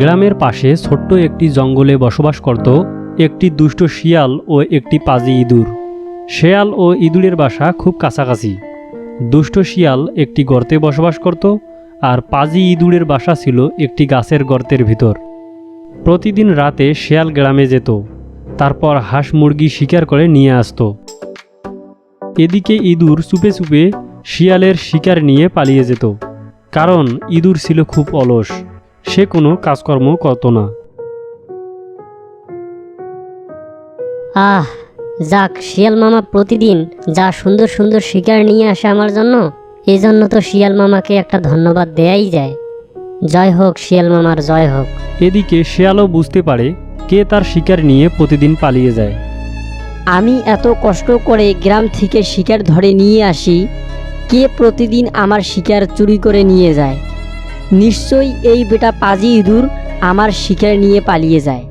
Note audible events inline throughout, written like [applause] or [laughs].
গ্রামের পাশে ছোট্ট একটি জঙ্গলে বসবাস করত একটি দুষ্ট শিয়াল ও একটি পাজি ইঁদুর। শেয়াল ও ইঁদুরের বাসা খুব কাছাকাছি। দুষ্ট শিয়াল একটি গর্তে বসবাস করত আর পাজি ইঁদুরের বাসা ছিল একটি গাছের গর্তের ভিতর। প্রতিদিন রাতে শেয়াল গ্রামে যেত, তারপর হাঁস মুরগি শিকার করে নিয়ে আসতো। এদিকে ইঁদুর চুপে চুপে শিয়ালের শিকার নিয়ে পালিয়ে যেত, কারণ ইঁদুর ছিল খুব অলস। সে কোনো কাজকর্ম করত না। আহ যাক শিয়াল মামা প্রতিদিন যা সুন্দর সুন্দর শিকার নিয়ে আসে আমার জন্য এই জন্য তো শিয়াল মামাকে একটা ধন্যবাদ দেয়াই যায়। জয় হোক শিয়াল মামার জয় হোক। এদিকে শিয়ালও বুঝতে পারে কে তার শিকার নিয়ে প্রতিদিন পালিয়ে যায়। আমি এত কষ্ট করে গ্রাম থেকে শিকার ধরে নিয়ে আসি কে প্রতিদিন আমার শিকার চুরি করে নিয়ে যায়? নিশ্চয়ই এই বেটা পাজি ইঁদুর আমার শিকার নিয়ে পালিয়ে যায়।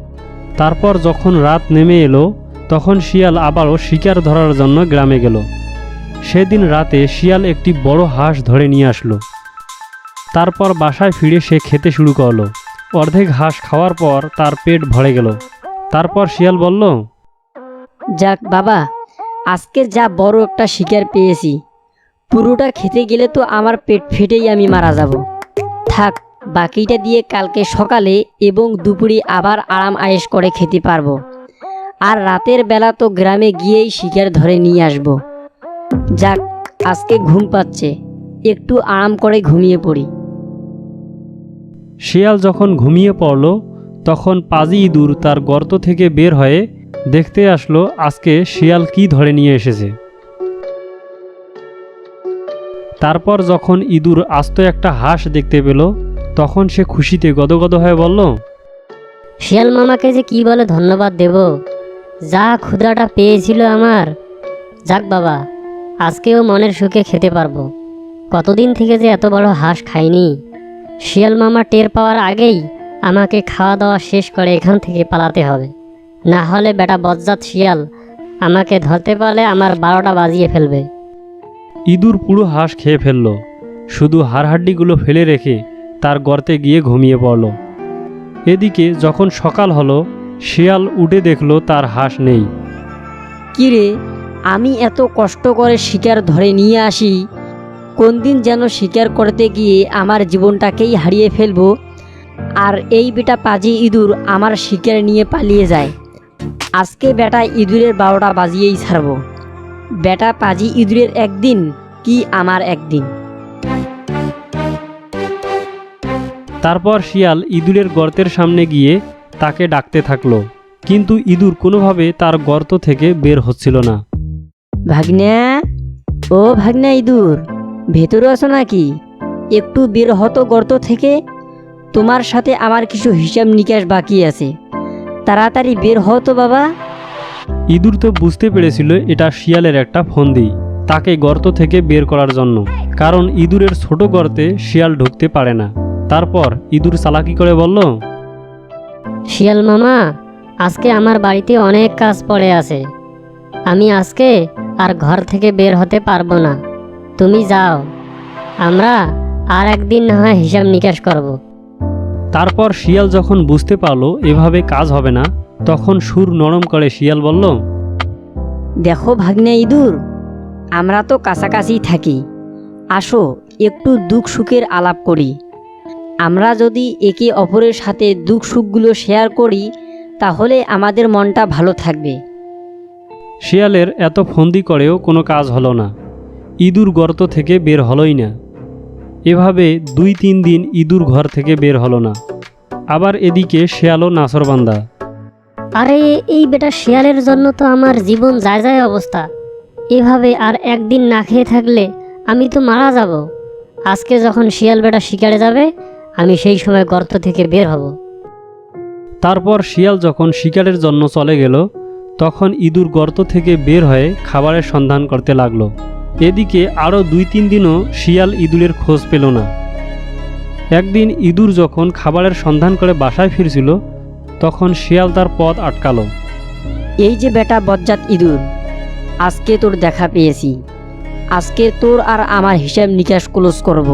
তারপর যখন রাত নেমে এলো তখন শিয়াল আবারও শিকার ধরার জন্য গ্রামে গেল। সেদিন রাতে শিয়াল একটি বড় হাঁস ধরে নিয়ে আসলো। তারপর বাসায় ফিরে সে খেতে শুরু করল। অর্ধেক হাঁস খাওয়ার পর তার পেট ভরে গেল। তারপর শিয়াল বলল যাক বাবা আজকে যা বড় একটা শিকার পেয়েছি। পুরোটা খেতে গেলে তো আমার পেট ফেটেই আমি মারা যাব। থাক, বাকিটা দিয়ে কালকে সকালে এবং দুপুরে আবার আরাম আয়েশ করে খেতে পারব। আর রাতের বেলা তো গ্রামে গিয়েই শিকার ধরে নিয়ে আসব। যাক, আজকে ঘুম পাচ্ছে, একটু আরাম করে ঘুমিয়ে পড়ি। শিয়াল যখন ঘুমিয়ে পড়ল, তখন পাজি ইঁদুর তার গর্ত থেকে বের হয়ে দেখতে আসলো আজকে শিয়াল কি ধরে নিয়ে এসেছে। তারপর যখন ইঁদুর আস্ত একটা হাঁস দেখতে পেল, তখন সে খুশিতে গদগদ হয়ে বলল, শিয়াল মামাকে যে কি বলে ধন্যবাদ দেব? যা ক্ষুধাটা পেয়েছিল আমার। যাক বাবা, আজকেও মনের সুখে খেতে পারব। কতদিন থেকে যে এত বড় হাঁস খাইনি। শিয়াল মামা টের পাওয়ার আগেই আমাকে খাওয়া দাওয়া শেষ করে এখান থেকে পালাতে হবে। না হলে বেটা বজ্জাত শিয়াল আমাকে ধরতে পারলে আমার বারোটা বাজিয়ে ফেলবে। ইঁদুর পুরো হাঁস খেয়ে ফেলল। শুধু হাড়হাড্ডিগুলো ফেলে রেখে তার গর্তে গিয়ে ঘুমিয়ে পড়ল। এদিকে যখন সকাল হলো, শিয়াল উঠে দেখল তার হাঁস নেই। কিরে আমি এত কষ্ট করে শিকার ধরে নিয়ে আসি। কোন দিন যেন শিকার করতে গিয়ে আমার জীবনটাকেই হারিয়ে ফেলব। আর এই বেটা পাজি ইঁদুর আমার শিকার নিয়ে পালিয়ে যায়। আজকে বেটা ইঁদুরের বারোটা বাজিয়েই ছাড়বো। বেটা পাজি ইঁদুরের একদিন কি আমার একদিন? তারপর শিয়াল ইঁদুরের গর্তের সামনে গিয়ে তাকে ডাকতে থাকল। কিন্তু ইঁদুর কোনোভাবে তার গর্ত থেকে বের হচ্ছিল না। ভাগ্না ও ভাগ্না ইঁদুর ভেতরে আছো নাকি? একটু বের হতো গর্ত থেকে তোমার সাথে আমার কিছু হিসাব নিকাশ বাকি আছে। তাড়াতাড়ি বের হতো বাবা। ইঁদুর তো বুঝতে পেরেছিল এটা শিয়ালের একটা ফন্দি। তাকে গর্ত থেকে বের করার জন্য। কারণ ইঁদুরের ছোট গর্তে শিয়াল ঢুকতে পারে না। তারপর ইঁদুর চালাকি করে বলল শিয়াল মামা আজকে আমার বাড়িতে অনেক কাজ পড়ে আছে। আমি আজকে আর ঘর থেকে বের হতে পারব না। তুমি যাও। আমরা আর একদিন না হয় হিসাব নিকাশ করব। তারপর শিয়াল যখন বুঝতে পারল এভাবে কাজ হবে না তখন সুর নরম করে শিয়াল বলল দেখো ভাগ্নে ইঁদুর আমরা তো কাছাকাছি থাকি। আসো একটু দুঃখ সুখের আলাপ করি। আমরা যদি একে অপরের সাথে দুঃখ সুখগুলো শেয়ার করি তাহলে আমাদের মনটা ভালো থাকবে। শিয়ালের এত ফন্দি করেও কোনো কাজ হলো না। ইঁদুর গর্ত থেকে বের হলোই না। এভাবে দুই তিন দিন ইঁদুর ঘর থেকে বের হলো না। আবার এদিকে শেয়ালও নাসরবান্দা। আরে, এই বেটা শিয়ালের জন্য তো আমার জীবন যায় যায় অবস্থা। এভাবে আর একদিন না খেয়ে থাকলে আমি তো মারা যাব। আজকে যখন শিয়াল বেটা শিকারে যাবে, আমি সেই সময় গর্ত থেকে বের হব। তারপর শিয়াল যখন শিকারের জন্য চলে গেল, তখন ইঁদুর গর্ত থেকে বের হয়ে খাবারের সন্ধান করতে লাগল। এদিকে আরও দুই তিন দিনও শিয়াল ইঁদুরের খোঁজ পেল না। একদিন ইঁদুর যখন খাবারের সন্ধান করে বাসায় ফিরছিল তখন শিয়াল তার পথ আটকালো। এই যে বেটা বজ্জাত ইঁদুর, আজকে তোর দেখা পেয়েছি। আজকে তোর আর আমার হিসাব নিকাশ ক্লোজ করব।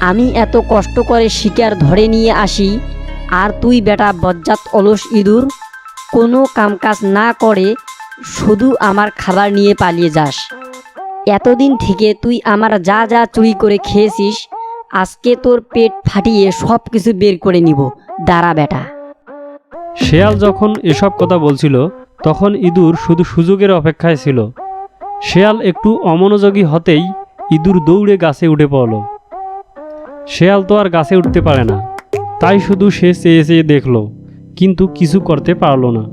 আমি এত কষ্ট করে শিকার ধরে নিয়ে আসি, আর তুই বেটা বজ্জাত অলস ইঁদুর, কোনো কামকাজ না করে শুধু আমার খাবার নিয়ে পালিয়ে যাস। এতদিন থেকে তুই আমার যা যা চুরি করে খেয়েছিস, আজকে তোর পেট ফাটিয়ে সব কিছু বের করে নিব। দাঁড়া বেটা। শেয়াল যখন এসব কথা বলছিল, তখন ইঁদুর শুধু সুযোগের অপেক্ষায় ছিল। শেয়াল একটু অমনোযোগী হতেই ইঁদুর দৌড়ে গাছে উঠে পড়ল। শেয়াল তো আর গাছে উঠতে পারে না। তাই শুধু সে চেয়ে চেয়ে দেখল, কিন্তু কিছু করতে পারল না।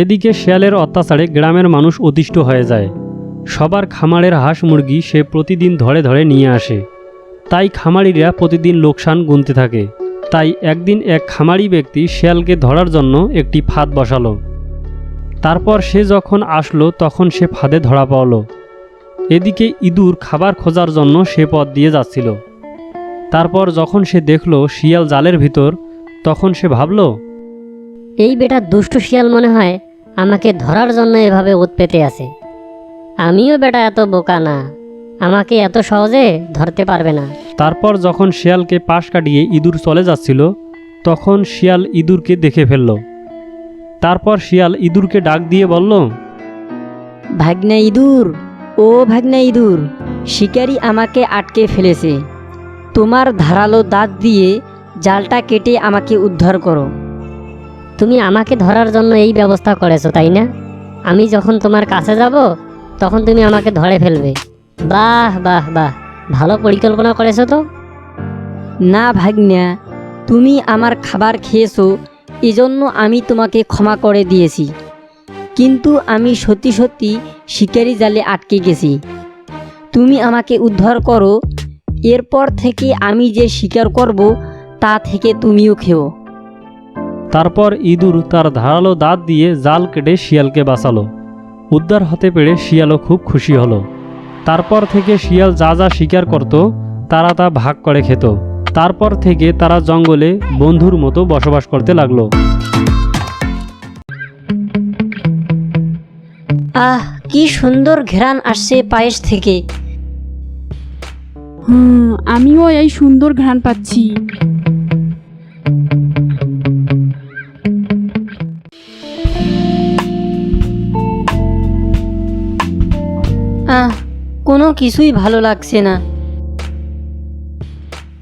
এদিকে শেয়ালের অত্যাচারে গ্রামের মানুষ অতিষ্ঠ হয়ে যায়। সবার খামারের হাঁস মুরগি সে প্রতিদিন ধরে ধরে নিয়ে আসে। তাই খামারিরা প্রতিদিন লোকসান গুনতে থাকে। তাই একদিন এক খামারি ব্যক্তি শিয়ালকে ধরার জন্য একটি ফাঁদ বসালো। তারপর সে যখন আসলো, তখন সে ফাঁদে ধরা পড়ল। এদিকে ইঁদুর খাবার খোঁজার জন্য সে পথ দিয়ে যাচ্ছিল। তারপর যখন সে দেখল শিয়াল জালের ভিতর, তখন সে ভাবল, এই বেটা দুষ্টু শিয়াল মনে হয় আমাকে ধরার জন্য এভাবে ওত পেতে আছে। আমিও বেটা এত বোকা না। আমাকে এত সহজে ধরতে পারবে না। তারপর যখন শিয়ালকে পাশ কাটিয়ে ইঁদুর চলে যাচ্ছিল তখন শিয়াল ইঁদুরকে দেখে ফেলল। তারপর শিয়াল ইঁদুরকে ডাক দিয়ে বলল ভাগ্না ইঁদুর ও ভাগ্না ইঁদুর শিকারি আমাকে আটকে ফেলেছে। তোমার ধারালো দাঁত দিয়ে জালটা কেটে আমাকে উদ্ধার করো। তুমি আমাকে ধরার জন্য এই ব্যবস্থা করেছ তাই না? আমি যখন তোমার কাছে যাব তখন তুমি আমাকে ধরে ফেলবে। বাহ বাহ বাহ। ভালো পরিকল্পনা করেছ তো? না ভাগ্না তুমি আমার খাবার খেয়েছো এজন্য আমি তোমাকে ক্ষমা করে দিয়েছি। কিন্তু আমি সত্যি সত্যি শিকারি জালে আটকে গেছি। তুমি আমাকে উদ্ধার করো এরপর থেকে আমি যে শিকার করব তা থেকে তুমিও খেও। তারপর ইঁদুর তার ধারালো দাঁত দিয়ে জাল কেটে শিয়ালকে বাঁচালো। উদ্ধার হতে পেরে শিয়ালও খুব খুশি হলো। তারপর থেকে শিয়াল যা যা শিকার করত তারা তা ভাগ করে খেত। তারপর থেকে তারা জঙ্গলে বন্ধুর মতো বসবাস করতে লাগল। আহ কি সুন্দর ঘেরান আসছে পায়েস থেকে। হুম আমিও এই সুন্দর ঘ্রাণ পাচ্ছি। কিছুই ভালো লাগছে না।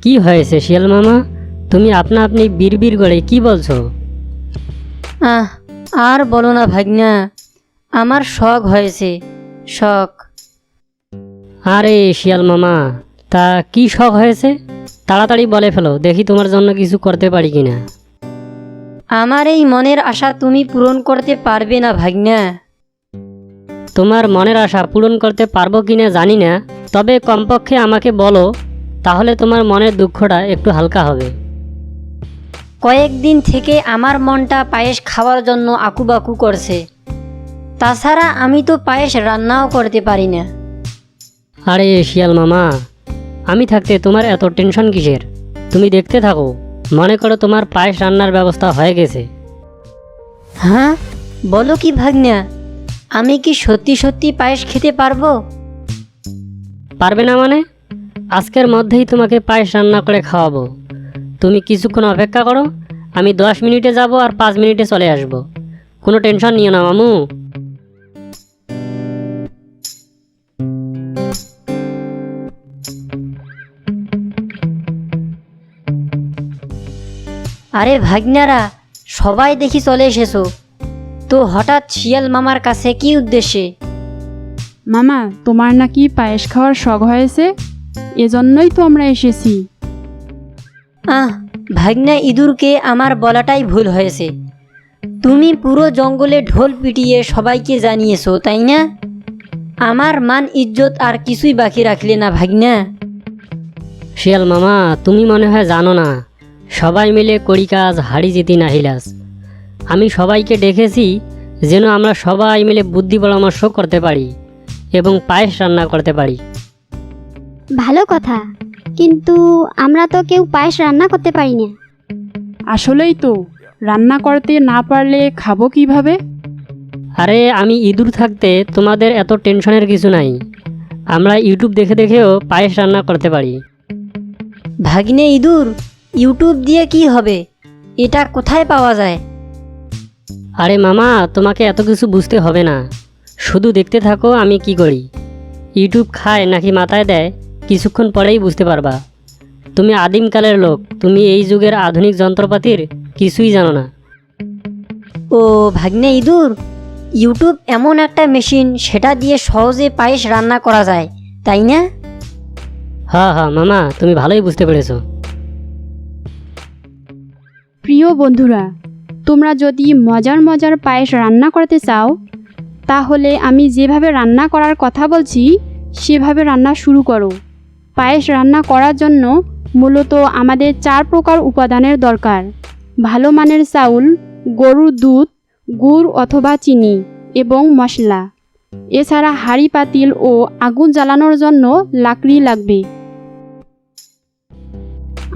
কি হয়েছে শিয়াল মামা? তুমি আপনা আপনি বিড়বিড় করে কি বলছো? আহ আর বলো না ভাগ্না আমার শখ হয়েছে শখ। আরে শিয়াল মামা তা কি শখ হয়েছে? তাড়াতাড়ি বলে ফেলো দেখি তোমার জন্য কিছু করতে পারি কিনা। আমার এই মনের আশা তুমি পূরণ করতে পারবে না ভাগ্না। তোমার মনের আশা পূরণ করতে পারব কি না জানি না। তবে কমপক্ষে আমাকে বলো তাহলে তোমার মনের দুঃখটা একটু হালকা হবে। কয়েকদিন থেকে আমার মনটা পায়েস খাওয়ার জন্য আকুবাকু করছে। তাছাড়া আমি তো পায়েস রান্নাও করতে পারি না। আরে শিয়াল মামা আমি থাকতে তোমার এত টেনশন কিসের? তুমি দেখতে থাকো মনে করো তোমার পায়েস রান্নার ব্যবস্থা হয়ে গেছে। হ্যাঁ? বলো কি ভাগ্না? আমি কি সত্যি সত্যি পায়েস খেতে পারব? পারবে না মানে? আজকের মধ্যেই তোমাকে পায়েস রান্না করে খাওয়াবো। তুমি কিছুক্ষণ অপেক্ষা করো আমি দশ মিনিটে যাব আর পাঁচ মিনিটে চলে আসব। কোনো টেনশন নিও না মামু। আরে ভাগ্নারা সবাই দেখি চলে এসেছ। তো হঠাৎ শিয়াল মামার কাছে কি উদ্দেশ্যে? মামা তোমার নাকি পায়েস খাওয়ার শখ হয়েছে? এজন্যই তো আমরা এসেছি। আহ ভাগ্না ইঁদুরকে আমার বলাটাই ভুল হয়েছে। তুমি পুরো জঙ্গলে ঢোল পিটিয়ে সবাইকে জানিয়েছো তাই না? আমার মান ইজ্জত আর কিছুই বাকি রাখলে না ভাগ্না। শিয়াল মামা তুমি মনে হয় জানো না সবাই মিলে করি কাজ হাড়ি জিতি নাহিলাস। আমি সবাইকে ডেকেছি যেন আমরা সবাই মিলে বুদ্ধি পরামর্শ করতে পারি এবং পায়েস রান্না করতে পারি। ভালো কথা কিন্তু আমরা তো কেউ পায়েস রান্না করতে পারি না। আসলেই তো রান্না করতে না পারলে খাব কীভাবে? আরে আমি ইঁদুর থাকতে তোমাদের এত টেনশনের কিছু নাই। আমরা ইউটিউব দেখে দেখেও পায়েস রান্না করতে পারি। ভাগ্নে ইঁদুর ইউটিউব দিয়ে কি হবে? এটা কোথায় পাওয়া যায়? আরে মামা তোমাকে এত কিছু বুঝতে হবে না। শুধু দেখতে থাকো আমি কি করি। ইউটিউব খায় নাকি মাথায় দেয় কিছুক্ষণ পরেই বুঝতে পারবা। তুমি আদিমকালের লোক তুমি এই যুগের আধুনিক যন্ত্রপাতির কিছুই জানো না। ও ভাগ্নে ইঁদুর ইউটিউব এমন একটা মেশিন সেটা দিয়ে সহজে পায়েস রান্না করা যায় তাই না? হ্যাঁ হ্যাঁ মামা তুমি ভালোই বুঝতে পেরেছ। প্রিয় বন্ধুরা তোমরা যদি মজার মজার পায়েস রান্না করতে চাও, তাহলে আমি যেভাবে রান্না করার কথা বলছি, সেভাবে রান্না শুরু করো। পায়েস রান্না করার জন্য মূলত আমাদের চার প্রকার উপাদানের দরকার। ভালো মানের চাউল, গরুর দুধ, গুড় অথবা চিনি এবং মশলা। এছাড়া হাড়ি পাতিল ও আগুন জ্বালানোর জন্য লাকড়ি লাগবে।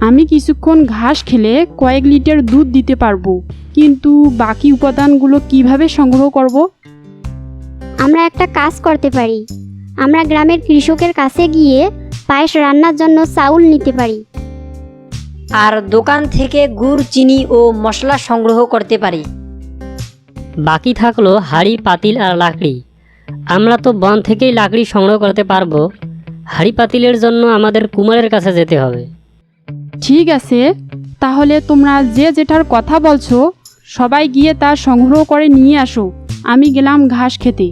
আমি কিছুক্ষণ ঘাস খেলে কয়েক লিটার দুধ দিতে পারব। কিন্তু বাকি উপাদানগুলো কীভাবে সংগ্রহ করব? আমরা একটা কাজ করতে পারি। আমরা গ্রামের কৃষকের কাছে গিয়ে পায়েস রান্নার জন্য চাউল নিতে পারি। আর দোকান থেকে গুড় চিনি ও মশলা সংগ্রহ করতে পারি। বাকি থাকল হাড়ি পাতিল আর লাকড়ি। আমরা তো বন থেকেই লাকড়ি সংগ্রহ করতে পারব। হাড়ি পাতিলের জন্য আমাদের কুমারের কাছে যেতে হবে। ঠিক আছে তাহলে তোমরা যে যেটার কথা বলছো সবাই গিয়ে তা সংগ্রহ করে নিয়ে আসো। আমি গেলাম ঘাস খেতে।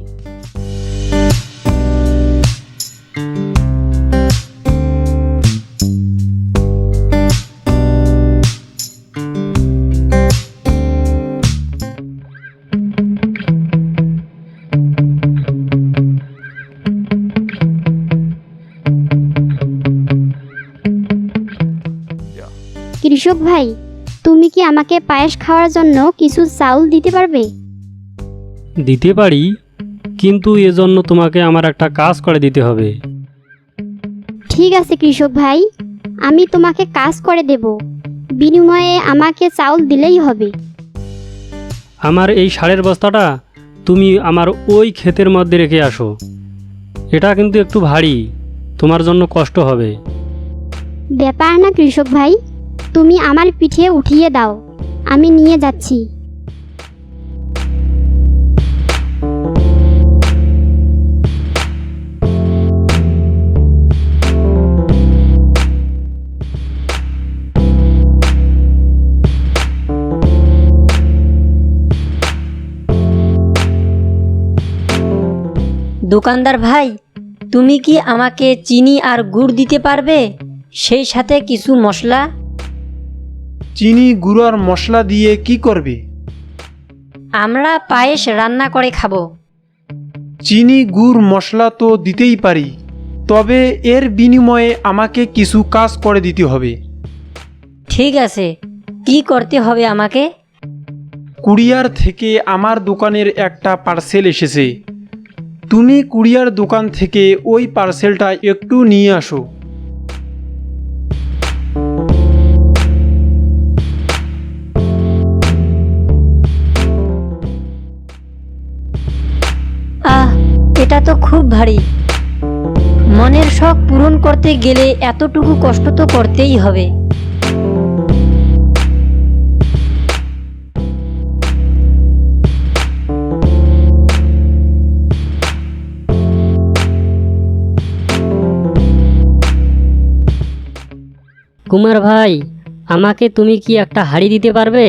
কৃষক ভাই তুমি কি আমাকে পায়েস খাওয়ার জন্য কিছু চাউল দিতে পারবে? দিতে পারি কিন্তু এজন্য তোমাকে আমার একটা কাজ করে দিতে হবে। ঠিক আছে কৃষক ভাই আমি তোমাকে কাজ করে দেব। বিনিময়ে আমাকে চাউল দিলেই হবে। আমার এই সারের বস্তাটা তুমি আমার ওই ক্ষেতের মধ্যে রেখে আসো। এটা কিন্তু একটু ভারী তোমার জন্য কষ্ট হবে। ব্যাপার না কৃষক ভাই তুমি আমার পিঠে উঠিয়ে দাও। আমি নিয়ে যাচ্ছি। দোকানদার ভাই, তুমি কি আমাকে চিনি আর গুড় দিতে পারবে? সেই সাথে কিছু মশলা? চিনি গুঁড়ো আর মশলা দিয়ে কি করবে? আমরা পায়েস রান্না করে খাব। চিনি গুড় মশলা তো দিতেই পারি তবে এর বিনিময়ে আমাকে কিছু কাজ করে দিতে হবে। ঠিক আছে কি করতে হবে আমাকে? কুরিয়ার থেকে আমার দোকানের একটা পার্সেল এসেছে। তুমি কুরিয়ার দোকান থেকে ওই পার্সেলটা একটু নিয়ে আসো। এটা তো খুব ভারী। মনের শখ পূরণ করতে গেলে এতটুকু কষ্ট তো করতেই হবে। কুমার ভাই, আমাকে তুমি কি একটা হাঁড়ি দিতে পারবে?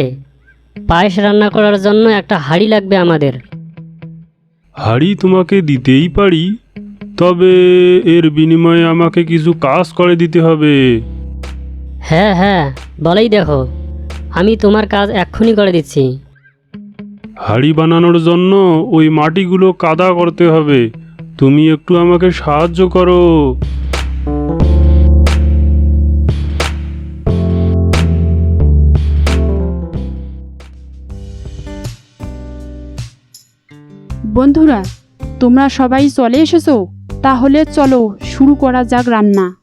পায়েস রান্না করার জন্য একটা হাঁড়ি লাগবে আমাদের। হাড়ি তোমাকে দিতেই পারি তবে এর বিনিময়ে আমাকে কিছু কাজ করে দিতে হবে। হ্যাঁ হ্যাঁ বলেই দেখো আমি তোমার কাজ এক্ষুনি করে দিচ্ছি। হাড়ি বানানোর জন্য ওই মাটিগুলো কাদা করতে হবে তুমি একটু আমাকে সাহায্য করো। বন্ধুরা তোমরা সবাই চলে এসেছ? তাহলে চলো শুরু করা যাক রান্না।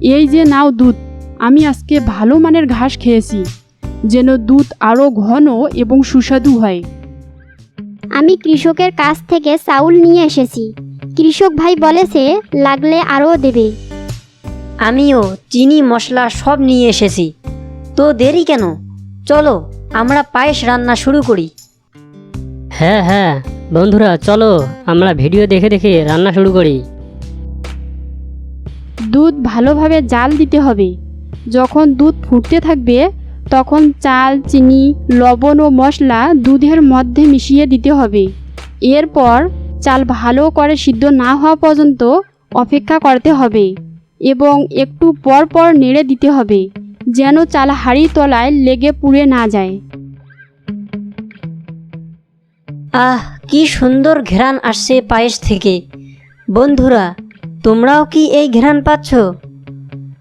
এই যে নাও দুধ আমি আজকে ভালো মানের ঘাস খেয়েছি যেন দুধ আরও ঘন এবং সুস্বাদু হয়। আমি কৃষকের কাছ থেকে চাউল নিয়ে এসেছি। কৃষক ভাই বলেছে লাগলে আরও দেবে। আমিও চিনি মশলা সব নিয়ে এসেছি। তো দেরি কেন? চলো আমরা পায়েস রান্না শুরু করি। হ্যাঁ হ্যাঁ। বন্ধুরা, চলো আমরা ভিডিও দেখে দেখে রান্না শুরু করি। দুধ ভালোভাবে জাল দিতে হবে। যখন দুধ ফুটতে থাকবে, তখন চাল, চিনি, লবণ ও মশলা দুধের মধ্যে মিশিয়ে দিতে হবে। এরপর চাল ভালো করে সিদ্ধ না হওয়া পর্যন্ত অপেক্ষা করতে হবে এবং একটু পর পর নেড়ে দিতে হবে, যেন চাল হাঁড়ি তলায় লেগে পুড়ে না যায়। আহ কি সুন্দর ঘ্রাণ আসছে পায়েস থেকে। বন্ধুরা তোমরাও কি এই ঘ্রাণ পাচ্ছ?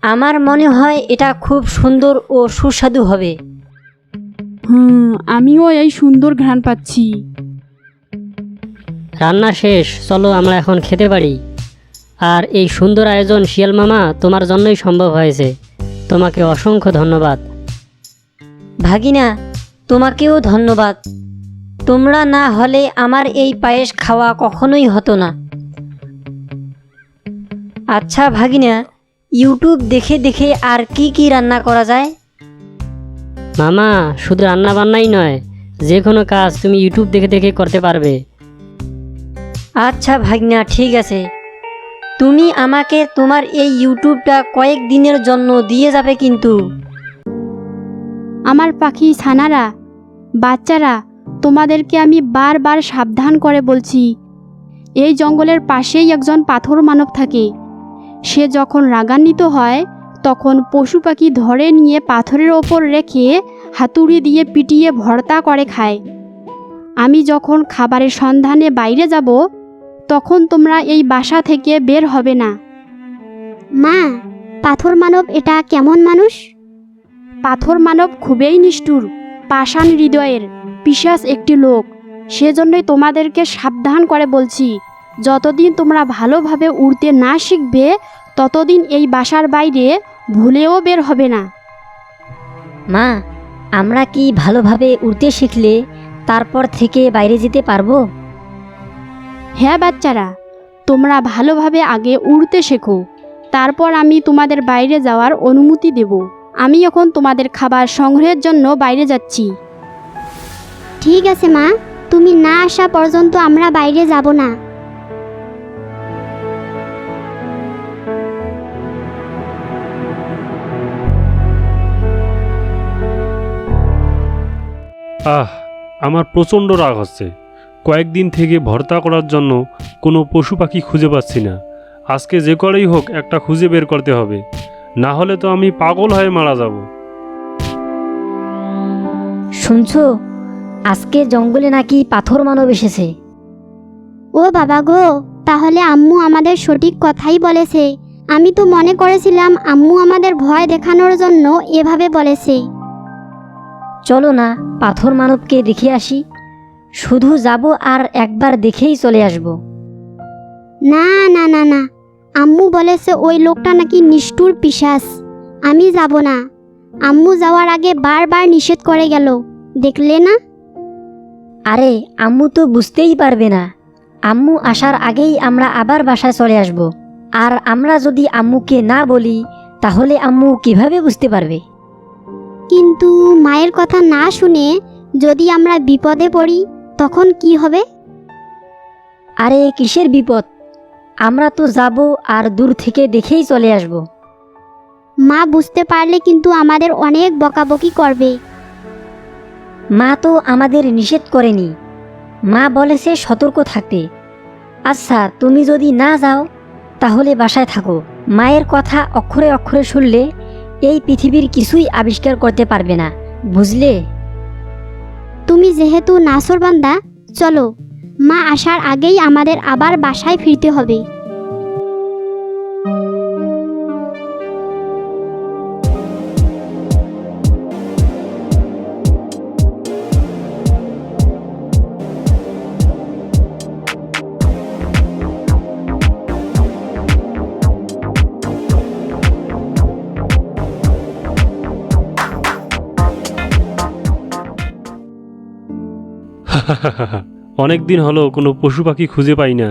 আমার মনে হয় এটা খুব সুন্দর ও সুস্বাদু হবে। হুম আমিও এই সুন্দর ঘ্রাণ পাচ্ছি। রান্না শেষ চলো আমরা এখন খেতে পারি। আর এই সুন্দর আয়োজন শিয়াল মামা তোমার জন্যই সম্ভব হয়েছে। তোমাকে অসংখ্য ধন্যবাদ। ভাগিনা তোমাকেও ধন্যবাদ। তোমরা না হলে আমার এই পায়েস খাওয়া কখনোই হতো না। আচ্ছা ভাগিনা ইউটিউব দেখে দেখে আর কি কি রান্না করা যায়? মামা শুধু রান্না বান্নাই নয় যে কোনো কাজ তুমি ইউটিউব দেখে দেখে করতে পারবে। আচ্ছা ভাগনা ঠিক আছে। তুমি আমাকে তোমার এই ইউটিউবটা কয়েক দিনের জন্য দিয়ে যাবে কিন্তু। আমার পাখি ছানারা বাচ্চারা তোমাদেরকে আমি বারবার সাবধান করে বলছি। এই জঙ্গলের পাশেই একজন পাথর মানব থাকে। সে যখন রাগান্বিত হয় তখন পশু পাখি ধরে নিয়ে পাথরের ওপর রেখে হাতুড়ি দিয়ে পিটিয়ে ভর্তা করে খায়। আমি যখন খাবারের সন্ধানে বাইরে যাব তখন তোমরা এই বাসা থেকে বের হবে না। মা পাথর মানব এটা কেমন মানুষ? পাথর মানব খুবই নিষ্ঠুর পাষাণ হৃদয়ের। পিশাচ একটি লোক। সেজন্যই তোমাদেরকে সাবধান করে বলছি যতদিন তোমরা ভালোভাবে উড়তে না শিখবে ততদিন এই বাসার বাইরে ভুলেও বের হবে না। মা আমরা কি ভালোভাবে উড়তে শিখলে তারপর থেকে বাইরে যেতে পারব? হ্যাঁ বাচ্চারা তোমরা ভালোভাবে আগে উড়তে শেখো। তারপর আমি তোমাদের বাইরে যাওয়ার অনুমতি দেব। আমি এখন তোমাদের খাবার সংগ্রহের জন্য বাইরে যাচ্ছি। ঠিক আছে মা। তুমি না আসা পর্যন্ত আমরা বাইরে যাব না। আহ আমার প্রচণ্ড রাগ হচ্ছে। কয়েকদিন থেকে ভর্তা করার জন্য কোনো পশু পাখি খুঁজে পাচ্ছি না। আজকে যে করেই হোক একটা খুঁজে বের করতে হবে। না হলে তো আমি পাগল হয়ে মারা যাব। শুনছো? আজকে জঙ্গলে নাকি পাথর মানব এসেছে। ও বাবা গো তাহলে আম্মু আমাদের সঠিক কথাই বলেছে। আমি তো মনে করেছিলাম আম্মু আমাদের ভয় দেখানোর জন্য এভাবে বলেছে। চলো না পাথর মানবকে দেখে আসি। শুধু যাব আর একবার দেখেই চলে আসব। না না না না। আম্মু বলেছে ওই লোকটা নাকি নিষ্ঠুর পিশাস আমি যাব না। আম্মু যাওয়ার আগে বারবার নিষেধ করে গেল। দেখলে না? আরে আম্মু তো বুঝতেই পারবে না। আম্মু আসার আগেই আমরা আবার বাসায় চলে আসব। আর আমরা যদি আম্মুকে না বলি তাহলে আম্মু কীভাবে বুঝতে পারবে? কিন্তু মায়ের কথা না শুনে যদি আমরা বিপদে পড়ি তখন কি হবে? আরে কিসের বিপদ? আমরা তো যাব আর দূর থেকে দেখেই চলে আসব। মা বুঝতে পারলে কিন্তু আমাদের অনেক বকাবকি করবে। মা তো আমাদের নিষেধ করেনি। মা বলেছে সতর্ক থাকতে। আচ্ছা তুমি যদি না যাও, তাহলে বাসায় থাকো। মায়ের কথা অক্ষরে অক্ষরে শুনলে এই পৃথিবীর কিছুই আবিষ্কার করতে পারবে না, বুঝলে? তুমি যেহেতু নাসরবান্দা চলো, মা আসার আগেই আমাদের আবার বাসায় ফিরতে হবে। অনেক দিন হলো কোনো পশু পাখি খুঁজে পাই না।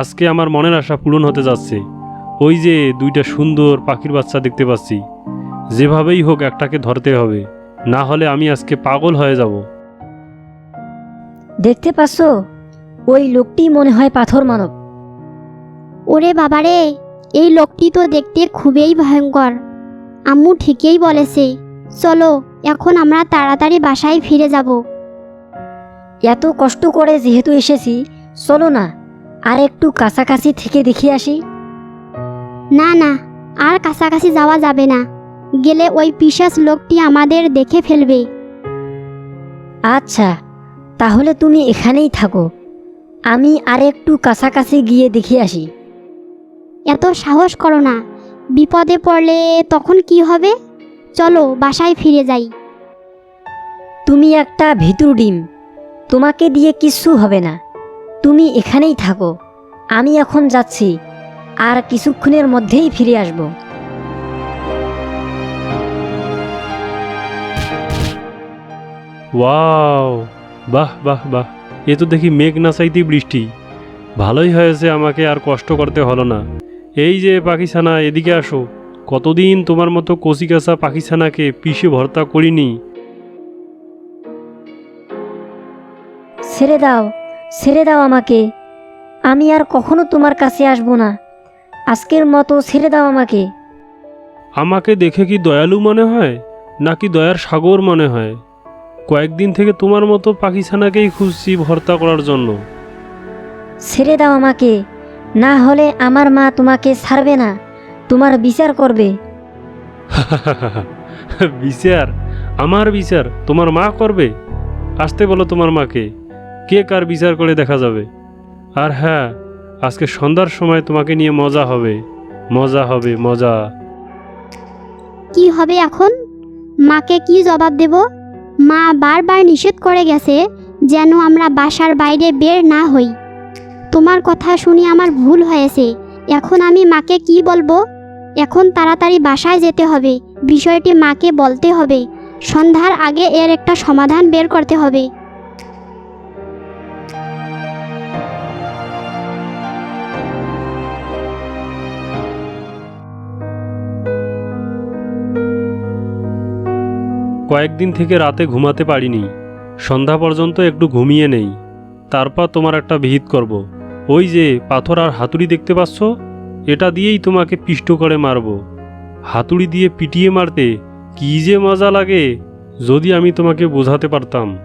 আজকে আমার মনের আশা পূরণ হতে যাচ্ছে। ওই যে দুইটা সুন্দর পাখির বাচ্চা দেখতে পাচ্ছি। যেভাবেই হোক একটাকে ধরতে হবে না হলে আমি আজকে পাগল হয়ে যাব। দেখতে পাচ্ছ? ওই লোকটি মনে হয় পাথর মানব। ওরে বাবারে এই লোকটি তো দেখতে খুবই ভয়ঙ্কর। আম্মু ঠিকই বলেছে। চলো এখন আমরা তাড়াতাড়ি বাসায় ফিরে যাব। এত কষ্ট করে যেহেতু এসেছি চলো না আর একটু কাছাকাছি থেকে দেখে আসি। না না আর কাছাকাছি যাওয়া যাবে না। গেলে ওই পিসাস লোকটি আমাদের দেখে ফেলবে। আচ্ছা তাহলে তুমি এখানেই থাকো। আমি আর একটু কাছাকাছি গিয়ে দেখে আসি। এত সাহস করো না। বিপদে পড়লে তখন কি হবে? চলো বাসায় ফিরে যাই। তুমি একটা ভিতর ডিম। তোমাকে দিয়ে কিচ্ছু হবে না। তুমি এখানেই থাকো। আমি এখন যাচ্ছি। আর কিছুক্ষণের মধ্যেই ফিরে আসব। ওয়াও! বাহ বাহ বাহ। এ তো দেখি মেঘ না চাইতে বৃষ্টি। ভালোই হয়েছে আমাকে আর কষ্ট করতে হলো না। এই যে পাখিছানা, এদিকে আসো। কতদিন তোমার মতো কচিকাচা পাখিছানাকে পিষে ভর্তা করিনি। ছেড়ে দাও ছেড়ে দাও আমাকে। আমি আর কখনো তোমার কাছে আসব না। আজকের মতো ছেড়ে দাও আমাকে। আমাকে দেখে কি দয়ালু মনে হয় নাকি দয়ার সাগর মনে হয়? কয়েকদিন থেকে তোমার মতো পাখিছানাকেই খুঁজছি ভর্তা করার জন্য। ছেড়ে দাও আমাকে। না হলে আমার মা তোমাকে ছাড়বে না তোমার বিচার করবে। [laughs] বিচার? আমার বিচার? তোমার মা করবে? আসতে বলো তোমার মাকে। কে কার বিচার করে দেখা যাবে? আর হ্যাঁ আজকে সন্ধ্যার সময় তোমাকে নিয়ে মজা হবে। মজা হবে, মজা। কি হবে এখন? মাকে কি জবাব দেব? মা বারবার নিষেধ করে গেছে যেন আমরা বাসার বাইরে বের না হই। তোমার কথা শুনে আমার ভুল হয়েছে। এখন আমি মাকে কি বলব? এখন তাড়াতাড়ি বাসায় যেতে হবে। বিষয়টি মাকে বলতে হবে। সন্ধ্যার আগে এর একটা সমাধান বের করতে হবে। কয়েকদিন থেকে রাতে ঘুমাতে পারিনি। সন্ধ্যা পর্যন্ত একটু ঘুমিয়ে নেই। তারপর তোমার একটা বিহিত করব। ওই যে পাথর আর হাতুড়ি দেখতে পাচ্ছ? এটা দিয়েই তোমাকে পিষ্ট করে মারব। হাতুড়ি দিয়ে পিটিয়ে মারতে কী যে মজা লাগে, যদি আমি তোমাকে বোঝাতে পারতাম।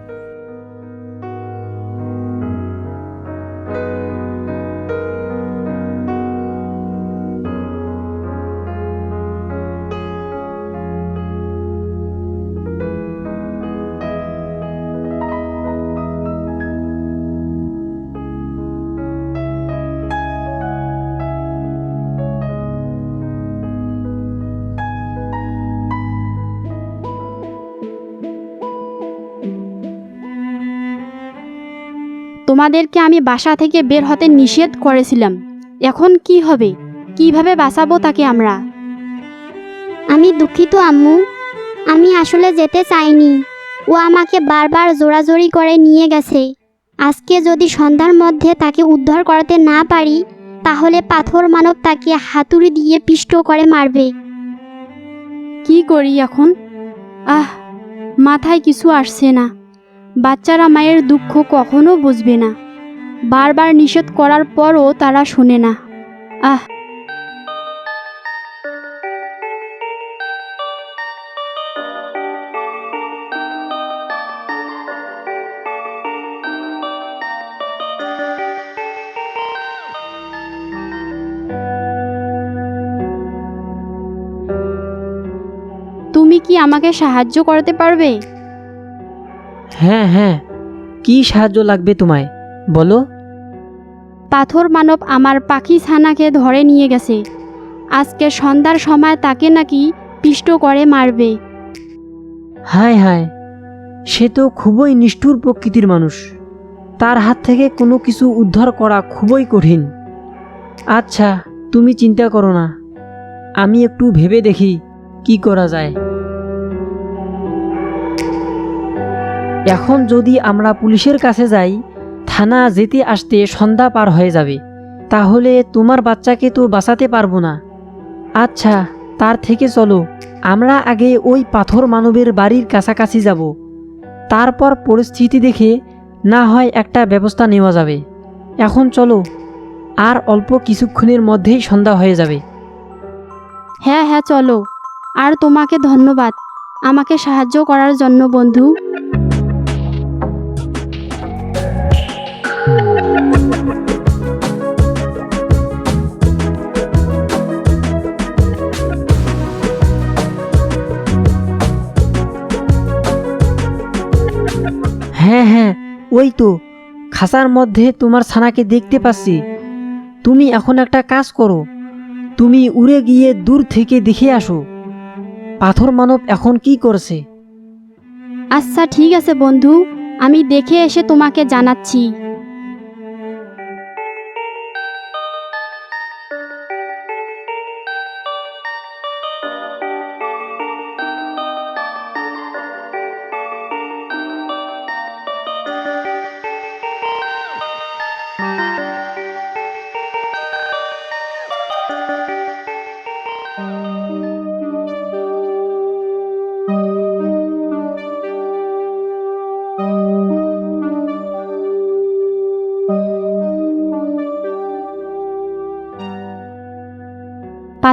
তোমাদেরকে আমি বাসা থেকে বের হতে নিষেধ করেছিলাম। এখন কি হবে? কীভাবে বাঁচাবো তাকে আমরা? আমি দুঃখিত আম্মু। আমি আসলে যেতে চাইনি। ও আমাকে বারবার জোরাজোরি করে নিয়ে গেছে। আজকে যদি সন্ধ্যার মধ্যে তাকে উদ্ধার করাতে না পারি তাহলে পাথর মানব তাকে হাতুড়ি দিয়ে পিষ্ট করে মারবে। কি করি এখন? আহ মাথায় কিছু আসছে না। বাচ্চারা মায়ের দুঃখ কখনো বুঝবে না। বারবার নিষেধ করার পরও তারা শোনে না। আহ! তুমি কি আমাকে সাহায্য করতে পারবে? হ্যাঁ হ্যাঁ। কি সাহায্য লাগবে তোমায়? বলো। পাথর মানব আমার পাখি ছানাকে ধরে নিয়ে গেছে। আজকে সন্ধ্যার সময় তাকে নাকি পিষ্ট করে মারবে। হায় হায়। সে তো খুবই নিষ্ঠুর প্রকৃতির মানুষ। তার হাত থেকে কোনো কিছু উদ্ধার করা খুবই কঠিন। আচ্ছা তুমি চিন্তা করো না। আমি একটু ভেবে দেখি কি করা যায়। এখন যদি আমরা পুলিশের কাছে যাই, থানা যেতে আসতে সন্ধ্যা পার হয়ে যাবে। তাহলে তোমার বাচ্চাকে তো বাঁচাতে পারব না। আচ্ছা তার থেকে চলো, আমরা আগে ওই পাথর মানবের বাড়ির কাছাকাছি যাব। তারপর পরিস্থিতি দেখে না হয় একটা ব্যবস্থা নেওয়া যাবে। এখন চলো, আর অল্প কিছুক্ষণের মধ্যেই সন্ধ্যা হয়ে যাবে। হ্যাঁ হ্যাঁ চলো। আর তোমাকে ধন্যবাদ। আমাকে সাহায্য করার জন্য, বন্ধু। হ্যাঁ হ্যাঁ ওই তো। খাসার মধ্যে তোমার ছানাকে দেখতে পাচ্ছি। তুমি এখন একটা কাজ করো। তুমি উড়ে গিয়ে দূর থেকে দেখে আসো। পাথর মানব এখন কি করছে? আচ্ছা ঠিক আছে বন্ধু। আমি দেখে এসে তোমাকে জানাচ্ছি।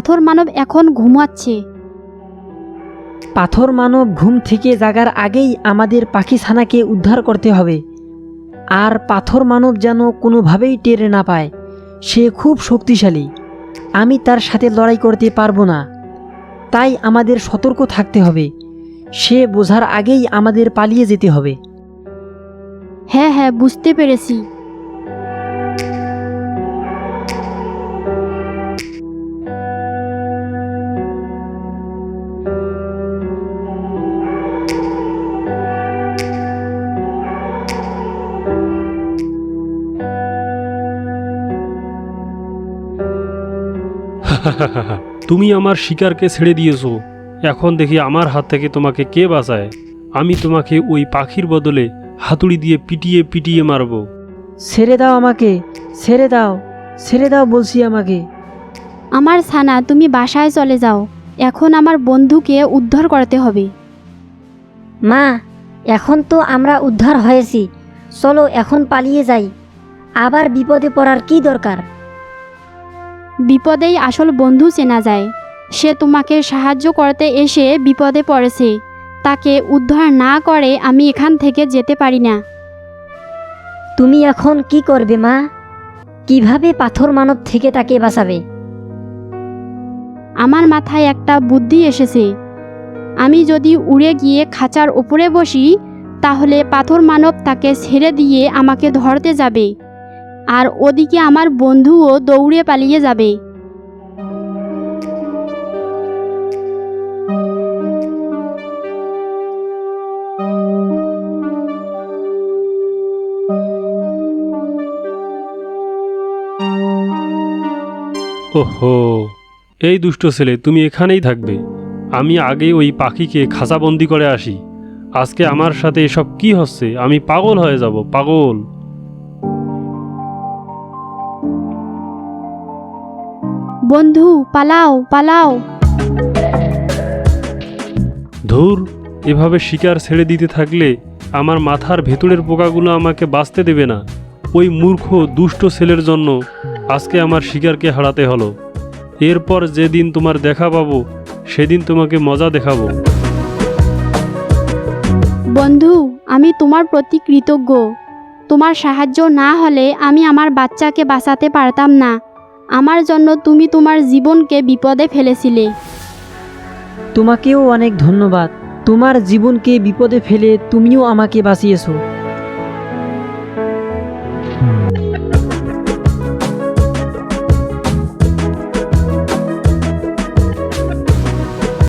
পাথর মানব এখন ঘুমাচ্ছে। পাথর মানব ঘুম থেকে জাগার আগেই আমাদের পাখি ছানাকে উদ্ধার করতে হবে। আর পাথর মানব যেন কোনোভাবেই টের না পায় সে খুব শক্তিশালী। আমি তার সাথে লড়াই করতে পারব না। তাই আমাদের সতর্ক থাকতে হবে। সে বোঝার আগেই আমাদের পালিয়ে যেতে হবে। হ্যাঁ হ্যাঁ বুঝতে পেরেছি। তুমি আমার শিকারকে ছেড়ে দিয়েছ। এখন দেখি আমার হাত থেকে তোমাকে কে বাঁচায়? আমি তোমাকে ওই পাখির বদলে হাতুড়ি দিয়ে পিটিয়ে পিটিয়ে মারবো। ছেড়ে দাও আমাকে ছেড়ে দাও ছেড়ে দাও বলছি আমাকে। আমার ছানা তুমি বাসায় চলে যাও। এখন আমার বন্ধুকে উদ্ধার করতে হবে। মা এখন তো আমরা উদ্ধার হয়েছি। চলো এখন পালিয়ে যাই। আবার বিপদে পড়ার কি দরকার? বিপদেই আসল বন্ধু চেনা যায়। সে তোমাকে সাহায্য করতে এসে বিপদে পড়েছে। তাকে উদ্ধার না করে আমি এখান থেকে যেতে পারি না। তুমি এখন কি করবে মা? কীভাবে পাথর মানব থেকে তাকে বাঁচাবে? আমার মাথায় একটা বুদ্ধি এসেছে। আমি যদি উড়ে গিয়ে খাঁচার ওপরে বসি তাহলে পাথর মানব তাকে ছেড়ে দিয়ে আমাকে ধরতে যাবে। আর ওদিকে আমার বন্ধুও দৌড়ে পালিয়ে যাবে। ওহো, এই দুষ্ট ছেলে, তুমি এখানেই থাকবে। আমি আগে ওই পাখিকে খাঁচাবন্দি করে আসি। আজকে আমার সাথে এসব কি হচ্ছে? আমি পাগল হয়ে যাব, পাগল। বন্ধু পালাও পালাও। ধুর এভাবে শিকার ছেড়ে দিতে থাকলে আমার মাথার ভেতরের পোকাগুলো আমাকে বাঁচতে দেবে না। ওই মূর্খ দুষ্ট ছেলের জন্য আজকে আমার শিকারকে হারাতে হলো। এরপর যেদিন তোমার দেখা পাবো সেদিন তোমাকে মজা দেখাবো। বন্ধু আমি তোমার প্রতি কৃতজ্ঞ। তোমার সাহায্য না হলে আমি আমার বাচ্চাকে বাঁচাতে পারতাম না। আমার জন্য তুমি তোমার জীবনকে বিপদে ফেলেছিলে। তোমাকেও অনেক ধন্যবাদ। তোমার জীবনকে বিপদে ফেলে তুমিও আমাকে বাঁচিয়েছো।